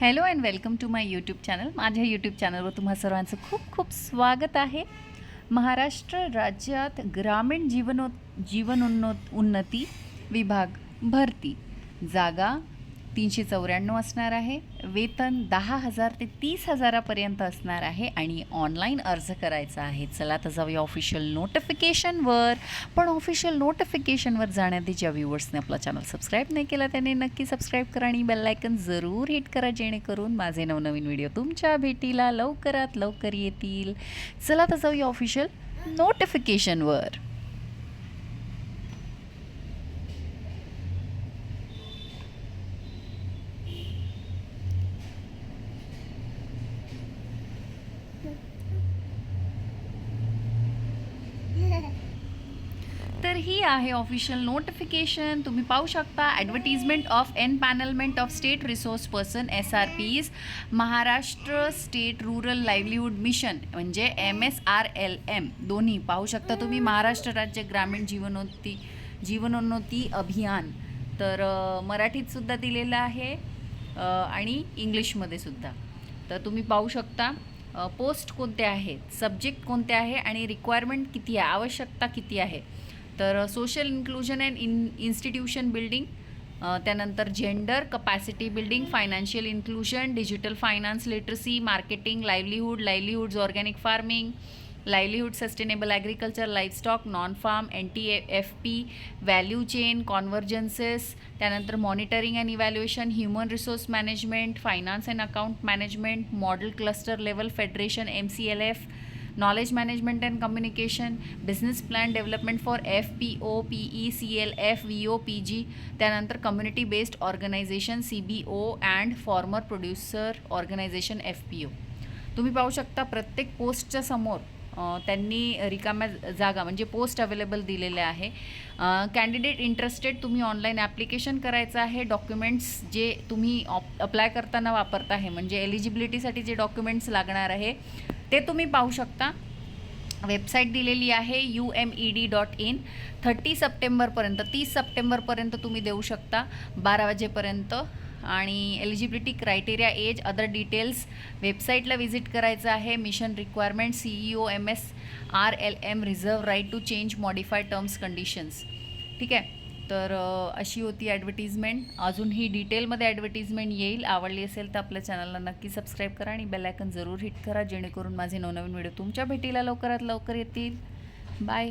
Hello and welcome to my YouTube channel माझ्या YouTube चॅनलवर तुम्हा सर्वांचं खूप खूप स्वागत आहे. महाराष्ट्र राज्यात ग्रामीण जीवनो जीवनोन्नो उन्नती विभाग भरती. जागा तीनशे चौऱ्याण्णव असणार आहे. वेतन दहा हजार ते तीस हजारापर्यंत असणार आहे आणि ऑनलाईन अर्ज करायचा आहे. चला तर जाऊया ऑफिशियल नोटिफिकेशनवर पण ऑफिशियल नोटिफिकेशनवर जाण्याआधी ज्या व्ह्युअर्सने आपला चॅनल सबस्क्राईब नाही केला त्याने नक्की सबस्क्राईब करा आणि बेललायकन जरूर हिट करा जेणेकरून माझे नवनवीन व्हिडिओ तुमच्या भेटीला लवकरात लवकर येतील. चला तर जाऊया ऑफिशियल नोटिफिकेशनवर तर ही आहे ऑफिशियल नोटिफिकेशन तुम्ही पाहू शकता advertisement of empanelment of state resource person S R Ps Maharashtra state rural livelihood mission म्हणजे M S R L M दोन्ही पाहू शकता तुम्ही. महाराष्ट्र राज्य ग्रामीण जीवनोन्नती जीवनोन्नती अभियान. तर मराठीत सुद्धा दिलेलं आहे आणि इंग्लिशमध्ये सुद्धा. तर तुम्ही पाहू शकता पोस्ट कोणते आहेत सब्जेक्ट कोणते आहे आणि रिक्वायरमेंट किती आहे आवश्यकता किती आहे. तर social inclusion and in institution building त्यानंतर gender capacity building financial inclusion digital finance literacy marketing livelihood livelihoods organic farming livelihood sustainable agriculture livestock non farm N T F P value chain convergences त्यानंतर monitoring and evaluation human resource management finance and account management model cluster level federation M C L F knowledge management and communication business plan development for F P O P E C L F V O P G त्यानंतर community based organization C B O and farmer producer organization F P O तुम्ही पाहू शकता प्रत्येक पोस्टच्या समोर त्यांनी रिकाम्या जागा म्हणजे पोस्ट अवेलेबल दिलेले आहे. कॅन्डिडेट इंटरेस्टेड तुम्ही ऑनलाईन ॲप्लिकेशन करायचं आहे. डॉक्युमेंट्स जे तुम्ही अप्लाय करताना वापरता आहे म्हणजे एलिजिबिलिटीसाठी जे डॉक्युमेंट्स लागणार आहे ते तुम्ही पाहू शकता. वेबसाईट दिलेली आहे U M E D dot in thirty सप्टेंबरपर्यंत तीस सप्टेंबरपर्यंत तुम्ही देऊ शकता बारा वाजेपर्यंत. आणि eligibility criteria age other details वेबसाईटला व्हिजिट करायचं आहे. Mission requirement C E O M S R L M reserve right to change modify terms conditions ठीक आहे? तर अशी होती ॲडव्हर्टिजमेंट अजून ही डिटेलमध्ये ॲडव्हर्टिजमेंट येईल. आवडली असेल तर आपल्या चॅनलला नक्की सबस्क्राईब करा आणि बेल आयकन जरूर हिट करा जेणेकरून माझे नवनवीन व्हिडिओ तुमच्या भेटीला लवकरात लवकर येतील. बाय